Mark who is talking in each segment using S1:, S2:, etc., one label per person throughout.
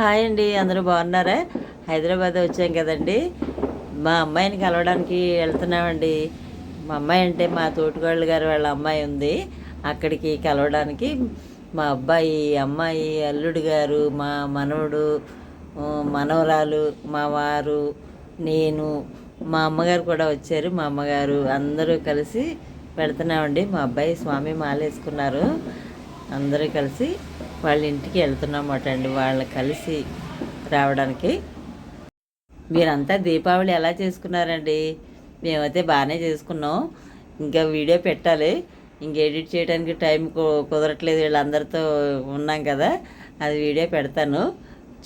S1: Hi అండి అందరూ బాగున్నారా? హైదరాబాద్ వచ్చాం కదండి. మా అమ్మాయిని కలవడానికి వెళ్తున్నామండి. మా అమ్మాయి అంటే మా తోటికోళ్ళ గారు వాళ్ళ అమ్మాయి ఉంది. అక్కడికి కలవడానికి మా అబ్బాయి అమ్మాయి అల్లుడు గారు మా మనవడు మనవరాలు మా వారు నేను మా అమ్మగారు కూడా వచ్చారు. మా అమ్మగారు అందరూ కలిసి వెళ్తున్నామండి. మా అబ్బాయి స్వామి మాలేసుకున్నారు. అందరూ కలిసి వాళ్ళ ఇంటికి వెళ్తున్నమాట అండి. వాళ్ళ కలిసి రావడానికి. మీరంతా దీపావళి ఎలా చేసుకున్నారండి? మేమైతే బాగానే చేసుకున్నాం. ఇంకా వీడియో పెట్టాలి. ఇంక ఎడిట్ చేయడానికి టైం కు- కుదరట్లేదు. వీళ్ళందరితో ఉన్నాం కదా. అది వీడియో పెడతాను.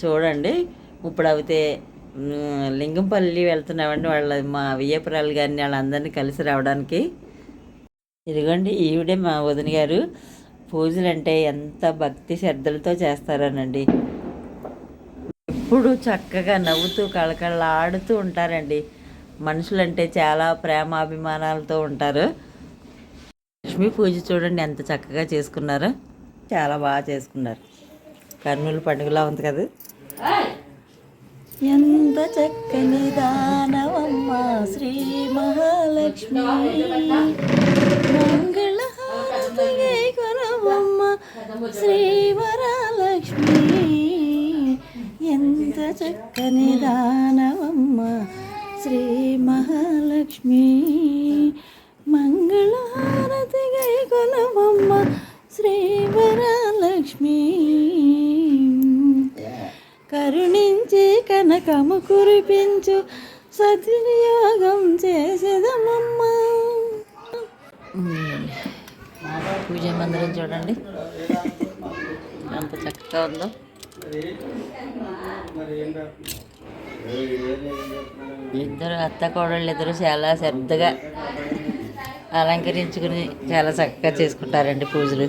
S1: చూడండి. ఇప్పుడు అయితే లింగంపల్లి వెళ్తున్నామండి. వాళ్ళ మా వియ్యపురాలు గారిని వాళ్ళందరినీ కలిసి రావడానికి. ఇదిగోండి ఈవిడే మా వదిన గారు. పూజలు అంటే ఎంత భక్తి శ్రద్ధలతో చేస్తారనండి. ఎప్పుడు చక్కగా నవ్వుతూ కళకళలాడుతూ ఉంటారండి. మనుషులంటే చాలా ప్రేమాభిమానాలతో ఉంటారు. లక్ష్మీ పూజ చూడండి ఎంత చక్కగా చేసుకున్నారో. చాలా బాగా చేసుకున్నారు. కర్నూలు పండుగలా ఉంది కదా. ఎంత చక్కని దానవమ్మ శ్రీ మహాలక్ష్మి. చక్కని దానవమ్మ శ్రీ మహాలక్ష్మి. మంగళహారతి కొనవమ్మ శ్రీ వరలక్ష్మి. కరుణించి కనకము కురిపించు సద్వినియోగం చేసేదమ్మమ్మ. పూజ మందిరం చూడండి. ఎంత చక్కగా ఉందో. ఇద్దరు అత్త కోడళ్ళు ఇద్దరు చాలా శ్రద్ధగా అలంకరించుకుని చాలా చక్కగా చేసుకుంటారండి పూజలు.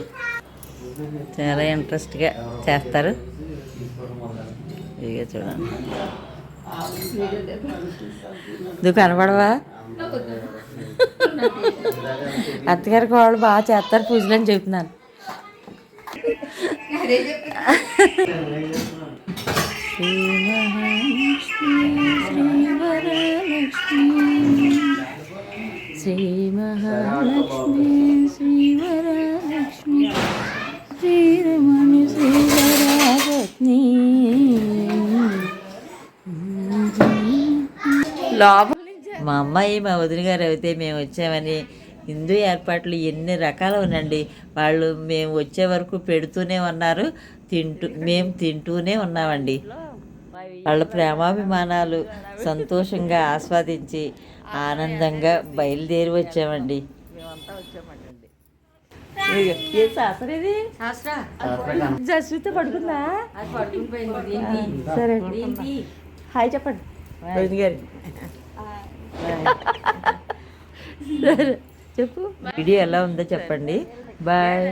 S1: చాలా ఇంట్రెస్ట్గా చేస్తారు. ఇక చూడండి. నువ్వు కనపడవా అత్తగారికి వాళ్ళు బాగా చేస్తారు పూజలు అని చెప్తున్నాను శ్రీ మహాలక్ష్మి శ్రీ వరలక్ష్మి శ్రీ మహాలక్ష్మి శ్రీ శ్రీరమణి శ్రీవరరత్ని లోపల మా అమ్మాయి మా వదిన గారు అయితే మేము వచ్చామని హిందూ ఏర్పాట్లు ఎన్ని రకాలు ఉండండి వాళ్ళు మేము వచ్చే వరకు పెడుతూనే ఉన్నారు. తింటూ మేము తింటూనే ఉన్నామండి. వాళ్ళ ప్రేమాభిమానాలు సంతోషంగా ఆస్వాదించి ఆనందంగా బయలుదేరి వచ్చామండి. జస్విత పడుకుందా? సరే. హాయ్ చెప్పండి. గారి. సరే చెప్పు. వీడియో ఎలా ఉందో చెప్పండి. బాయ్.